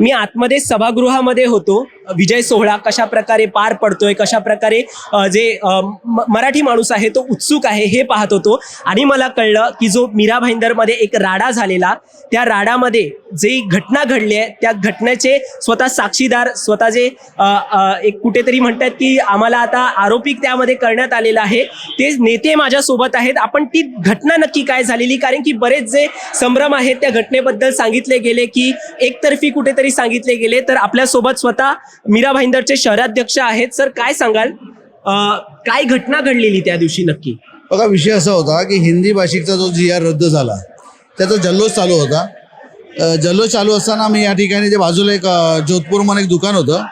मी आतमध्ये सभागृहामध्ये होतो. विजय सोहळा कशा प्रकारे पार पडतोय कशा प्रकारे जे म- मराठी माणूस आहे तो उत्सुक आहे हे पाहत होतो. आणि मला कळलं की जो मीरा भाईंदरमध्ये एक राडा झालेला त्या राडामध्ये जी घटना घडली आहे त्या घटनेचे स्वतः साक्षीदार स्वतः जे एक कुठेतरी म्हणतात की आम्हाला आता आरोपी त्यामध्ये करण्यात आलेला आहे. ते नेते माझ्यासोबत आहेत. आपण ती घटना नक्की काय झालेली? कारण की बरेच जे संभ्रम आहेत त्या घटनेबद्दल सांगितले गेले की एकतर्फी कुठेतरी सांगितले गेले तर आपल्यासोबत स्वतः मीरा भाईंदरचे शहराध्यक्ष आहेत. सर काय सांगाल? काय घटना घडलेली त्या दिवशी नक्की? बघा विषय असा होता की हिंदी भाषिकचा जो जी आर रद्द झाला त्याचा जल्लोष चालू होता. जल्लोष चालू असताना आम्ही या ठिकाणी जे बाजूला एक जोधपूर म्हणून एक दुकान होतं.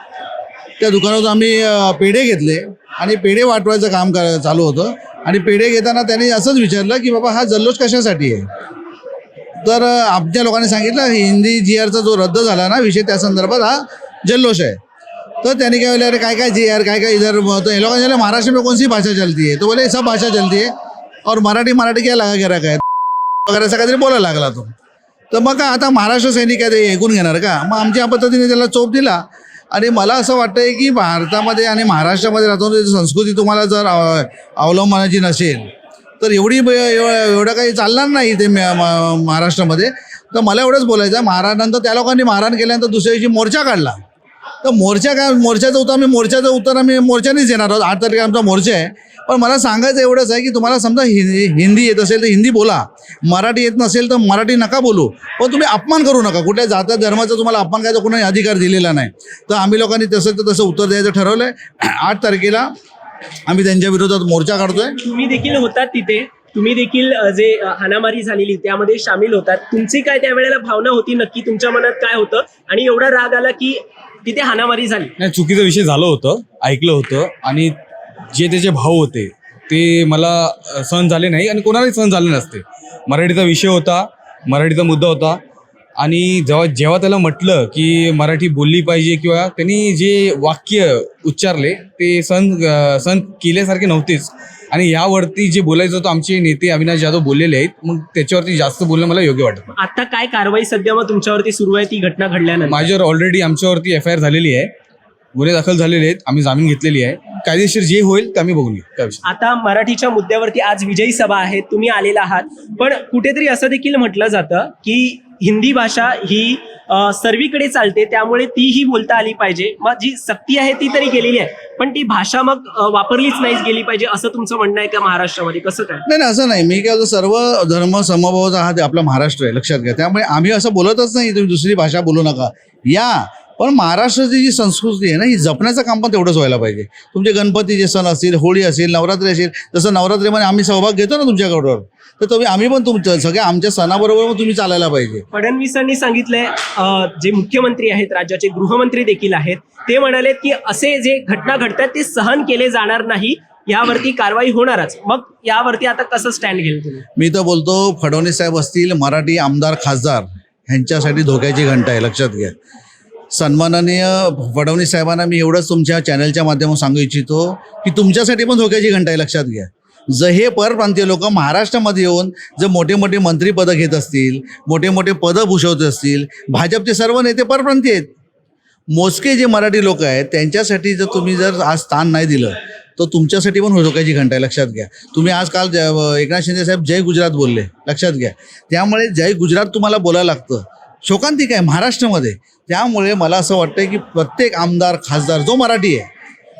त्या दुकानात आम्ही पेढे घेतले आणि पेढे वाटवायचं काम चालू होतं. आणि पेढे घेताना त्यांनी असंच विचारलं की बाबा हा जल्लोष कशासाठी आहे? तर आपल्या आमच्या लोकांनी सांगितलं हिंदी जी आरचा जो रद्द झाला ना विषय त्या संदर्भात हा जल्लोष आहे. तो त्यांनी काय बोले अरे काय काय जी आर काय काय इधर तो ये लोग महाराष्ट्र में कौन सी भाषा चलती है? तो बोले सब भाषा चलती है और मराठी मराठी क्या लगा के काय वगैरे असं काहीतरी बोलायला लागला तो. तर मग का आता महाराष्ट्र सैनिक आहे ते ऐकून घेणार का? मग आमच्या पद्धतीने त्याला चोप दिला. आणि मला असं वाटतंय की भारतामध्ये आणि महाराष्ट्रामध्ये राहतो संस्कृती तुम्हाला जर अवलंबनाची नसेल तर एवढी एवढं काही चालणार नाही ते म- महाराष्ट्रामध्ये. तर मला एवढंच बोलायचं आहे महाराष्ट्रानंतर त्या लोकांनी मारहाण केल्यानंतर दुसऱ्या दिवशी मोर्चा काढला. तर मोर्चा काय मोर्चाचं उत्तर आम्ही मोर्चाचं उत्तर आम्ही मोर्चानेच येणार आहोत. आठ तारखे आमचा मोर्चा आहे. पण मला सांगायचं एवढंच आहे की तुम्हाला समजा हिंदी हिंदी येत असेल तर हिंदी बोला. मराठी येत नसेल तर मराठी नका बोलू. पण तुम्ही अपमान करू नका. कुठल्या जाता धर्माचा तुम्हाला अपमान करायचा कुणाही अधिकार दिलेला नाही. तर आम्ही लोकांनी तसं तर तसं उत्तर द्यायचं ठरवलं आहे आठ तारखेला आम्ही त्यांच्या विरोधात मोर्चा काढतोय. तुम्ही देखील होतात तिथे. तुम्ही देखील जे अ, हाणामारी झालेली त्यामध्ये सामील होतात. तुमची काय त्यावेळेला भावना होती नक्की? तुमच्या मनात काय होतं? आणि एवढा राग आला की तिथे हाणामारी झाली. नाही चुकीचा विषय झालं होतं ऐकलं होतं. आणि जे त्याचे भाव होते ते मला सहन झाले नाही. आणि कोणालाही सहन झाले नसते. मराठीचा विषय होता मराठीचा मुद्दा होता. आणि जेव्हा जेव्हा त्याला म्हटलं की मराठी बोलली पाहिजे किंवा त्यांनी जे वाक्य उच्चारले ते अ, सहन केल्यासारखे नव्हतेच. आणि यावरती जे बोलायचं होतं आमचे नेते अविनाश जाधव बोललेले आहेत मग त्याच्यावरती जास्त बोलणं मला योग्य वाटत नाही. आता काय कारवाई सध्या मग तुमच्यावरती सुरू आहे ती घटना घडल्यानंतर? माझ्यावर ऑलरेडी आमच्यावरती एफ आय आर झालेली आहे. गुन्हे दाखल झालेले आहेत आम्ही जामीन घेतलेली आहे. कायदेशीर जे होईल ते आम्ही बघून घेऊ आता मराठीच्या मुद्द्यावरती आज विजयी सभा आहे तुम्ही आलेला आहात. पण कुठेतरी असं देखील म्हटलं जातं की हिंदी भाषा ही सर्वीकडे चालते त्यामुळे तीही बोलता आली पाहिजे. मग जी सक्ती आहे ती तरी गेलेली आहे. पण ती भाषा मग वापरलीच नाहीच गेली पाहिजे असं तुमचं म्हणणं आहे का महाराष्ट्रामध्ये? कसं काय? नाही नाही असं नाही. मी काय सर्व धर्म समभावाचा हा आपला महाराष्ट्र आहे लक्षात घ्या. त्यामुळे आम्ही असं बोलतच नाही तुम्ही दुसरी भाषा बोलू नका. या पण महाराष्ट्राची जी संस्कृती आहे ना ही जपण्याचं काम पण तेवढंच व्हायला पाहिजे. तुमचे गणपतीचे सण असतील होळी असेल नवरात्री असेल जसं नवरात्रीमध्ये आम्ही सहभाग घेतो ना तुमच्याकडवर तर तुम्ही आम्ही पण तुमचं सगळ्या आमच्या सणाबरोबर तुम्ही चालायला पाहिजे. फडणवीसांनी सांगितलंय जे मुख्यमंत्री आहेत राज्याचे गृहमंत्री देखील आहेत ते म्हणालेत की असे जे घटना घडतात ते सहन केले जाणार नाही. यावरती कारवाई होणारच. मग यावरती आता कसं स्टँड घेईल तुम्ही? मी तर बोलतो फडणवीस साहेब असतील मराठी आमदार खासदार ह्यांच्यासाठी धोक्याची घंटा आहे लक्षात घ्या. सन्माननीय फडणवीस साहेबांना मी एवढंच तुमच्या चॅनलच्या माध्यमातून सांगू इच्छितो की तुमच्यासाठी पण धोक्याची घंटा आहे लक्षात घ्या. जर हे परप्रांतीय लोक महाराष्ट्रामध्ये येऊन जर मोठे मोठे मंत्रीपदं घेत असतील मोठे मोठे पदं भूषवत असतील भाजपचे सर्व नेते परप्रांतीय आहेत. मोजके जे मराठी लोक आहेत त्यांच्यासाठी जर तुम्ही जर आज स्थान नाही दिलं तर तुमच्यासाठी पण धोक्याची घंटा आहे लक्षात घ्या. तुम्ही आज काल एकनाथ शिंदे साहेब जय गुजरात बोलले लक्षात घ्या. त्यामुळे जय गुजरात तुम्हाला बोलायला लागतं. शोकांतिक आहे महाराष्ट्रामध्ये. त्यामुळे मला असं वाटतं की प्रत्येक आमदार खासदार जो मराठी आहे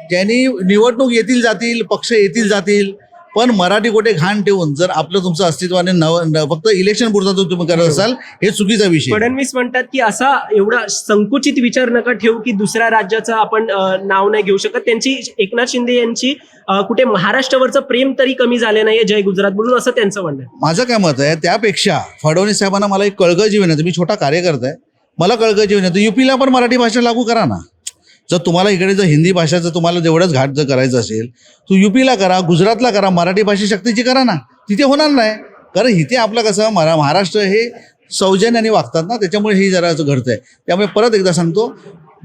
त्यांनी निवडणूक येतील जातील पक्ष येतील जातील पण मराठी कोठे घाण ठेवून जर आपलं तुमचं अस्तित्वाने नव न- फक्त इलेक्शन पुरता जर तुम्ही करत असाल हे चुकीचा विषय. आहे. फडणवीस म्हणतात की असा एवढा संकुचित विचार नका ठेवू की दुसऱ्या राज्याचं आपण अ, नाव नाही घेऊ शकत. त्यांची एकनाथ शिंदे यांची अ, कुठे महाराष्ट्रावरचं प्रेम तरी कमी झाले नाहीये जय गुजरात बोलून असं त्यांचं म्हणणं आहे. माझं काय मत आहे त्यापेक्षा फडणवीस साहेबांना मला एक कळकळची विनंती मी छोटा कार्यकर्ता आहे मला कळकळची विनंती युपीला पण मराठी भाषा लागू करा ना. जर तुम्हाला इकडे जर हिंदी भाषाचं तुम्हाला जेवढंच घाट जर करायचं असेल तू युपीला करा गुजरातला करा मराठी भाषा शक्तीची करा ना. तिथे होणार नाही. कारण इथे आपलं कसं मरा महाराष्ट्र हे सौजन्याने वागतात ना त्याच्यामुळे हे जरा घडतंय. त्यामुळे परत एकदा सांगतो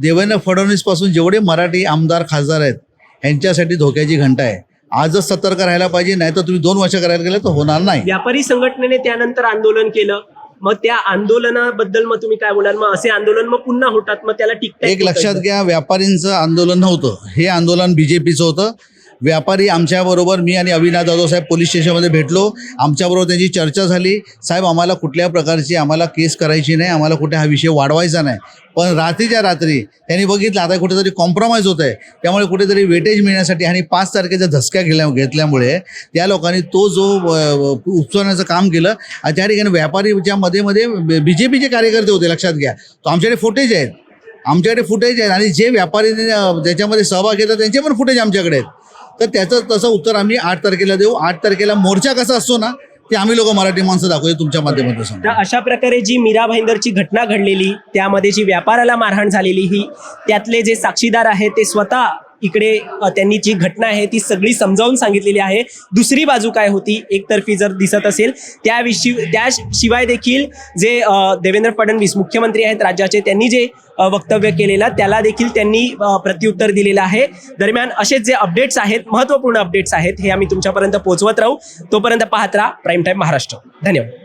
देवेंद्र फडणवीसपासून जेवढे मराठी आमदार खासदार आहेत ह्यांच्यासाठी धोक्याची घंटा आहे. आजच सतर्क राहायला पाहिजे नाही तर तुम्ही दोन वर्ष करायला गेलं तर होणार नाही. व्यापारी संघटनेने त्यानंतर आंदोलन केलं. मग त्या आंदोलनाबद्दल मग तुम्ही काय बोलाल? मग असे आंदोलन मग पुन्हा होतात मग त्याला टिकटॅक एक लक्षात घ्या व्यापारींचं आंदोलन नव्हतं. हे आंदोलन बी जे पीचं होतं. व्यापारी आमच्याबरोबर मी आणि अविनाथ जाधव साहेब पोलीस स्टेशनमध्ये भेटलो. आमच्याबरोबर त्यांची चर्चा झाली. साहेब आम्हाला कुठल्या प्रकारची आम्हाला केस करायची नाही आम्हाला कुठे हा विषय वाढवायचा नाही. पण रात्रीच्या रात्री त्यांनी बघितलं आता कुठेतरी कॉम्प्रोमाइज होत आहे त्यामुळे कुठेतरी वेटेज मिळण्यासाठी आणि पाच तारखेचा धसक्या घेल्या घेतल्यामुळे त्या लोकांनी तो जो अ, काम केलं आणि त्या ठिकाणी व्यापारीच्या मध्ये मध्ये बी जे पीचे कार्यकर्ते होते लक्षात घ्या. तो आमच्याकडे फुटेज आहेत. आमच्याकडे फुटेज आहेत आणि जे व्यापारी त्याच्यामध्ये सहभाग घेतात त्यांचे पण फुटेज आमच्याकडे आहेत. तर त्याचं तसं उत्तर आम्ही आठ तारखेला देऊ. आठ तारखेला मोर्चा कसा असतो ना ते आम्ही लोक मराठी माणसं दाखवू तुमच्या माध्यमातून तर अशा प्रकारे जी मीरा भाईंदरची घटना घडलेली त्यामध्ये जी व्यापाराला मारहाण झालेली ही त्यातले जे साक्षीदार आहेत ते स्वतः इकडे त्यांनी जी घटना आहे ती सगळी समजावून सांगितलेली आहे. दुसरी बाजू काय होती एकतर्फी जर दिसत असेल त्याविषयी त्याशिवाय देखील जे देवेंद्र फडणवीस मुख्यमंत्री आहेत राज्याचे त्यांनी जे वक्तव्य केलेलं त्याला देखील त्यांनी प्रत्युत्तर दिलेलं आहे. दरम्यान असेच जे अपडेट्स आहेत महत्त्वपूर्ण अपडेट्स आहेत हे आम्ही तुमच्यापर्यंत पोहोचवत राहू. तोपर्यंत पाहत राहा प्राईम टाईम महाराष्ट्र. धन्यवाद.